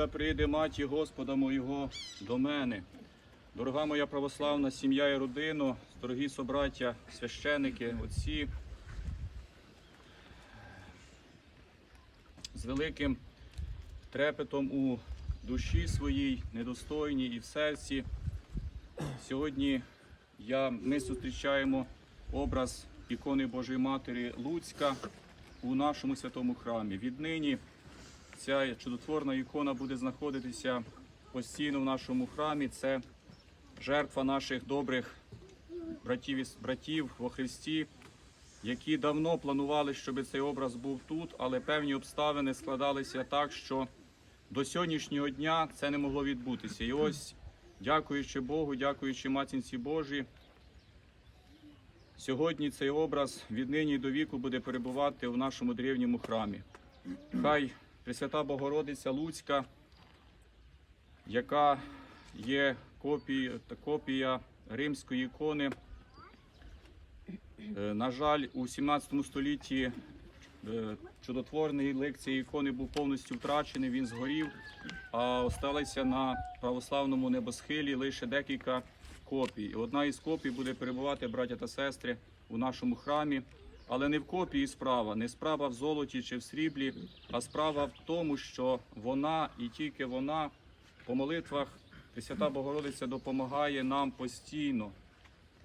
Та прийде маті Господа моєго до мене. Дорога моя православна сім'я і родино, дорогі собраття, священики, отці. З великим трепетом у душі своїй, недостойній і в серці. Сьогодні я, ми зустрічаємо образ ікони Божої Матері Луцька у нашому святому храмі. Віднині ця чудотворна ікона буде знаходитися постійно в нашому храмі. Це жертва наших добрих братів і братів во Христі, які давно планували, щоб цей образ був тут, але певні обставини складалися так, що до сьогоднішнього дня це не могло відбутися. І ось, дякуючи Богу, дякуючи Матінці Божій, сьогодні цей образ віднині й до віку буде перебувати в нашому древньому храмі. Хай Пресвята Богородиця Луцька, яка є копією копія римської ікони. Е, На жаль, у 17 столітті е, чудотворний лик цієї ікони був повністю втрачений, він згорів, а осталося на православному небосхилі лише декілька копій. Одна із копій буде перебувати, браття та сестри, у нашому храмі. Але не в копії справа, не справа в золоті чи в сріблі, а справа в тому, що вона і тільки вона по молитвах Пресвята Богородиця допомагає нам постійно.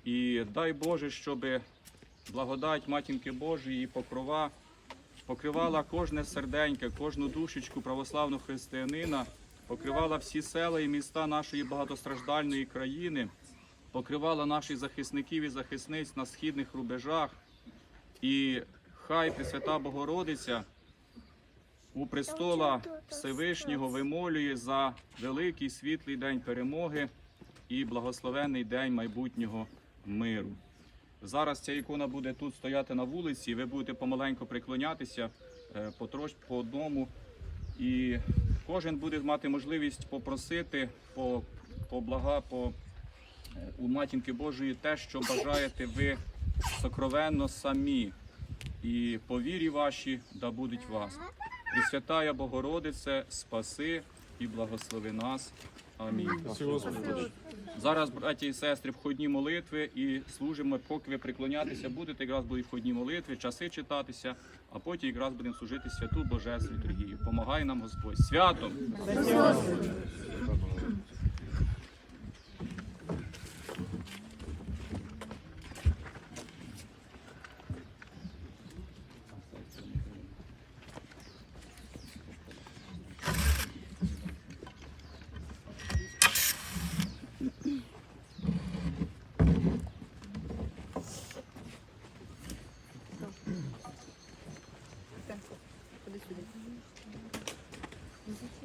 І дай Боже, щоб благодать Матінки Божої і покрова покривала кожне серденьке, кожну душечку православного християнина, покривала всі села і міста нашої багатостраждальної країни, покривала наших захисників і захисниць на східних рубежах. І хай Пресвята Богородиця у престола Всевишнього вимолює за великий світлий день перемоги і благословенний день майбутнього миру. Зараз ця ікона буде тут стояти на вулиці, ви будете помаленьку приклонятися е, потрош по одному. І кожен буде мати можливість попросити по, по блага, по е, у матінки Божої те, що бажаєте ви сокровенно самі. І по вірі ваші да будуть вас. Пресвятая Богородице, спаси і благослови нас. Амінь. Зараз, браті і сестри, входні молитви і служимо, поки ви приклонятися будете, якраз будуть входні молитви, часи читатися, а потім якраз будемо служити святу Божественну літургію. Помагай нам Господь. Святом!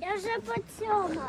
Я вже по цьому.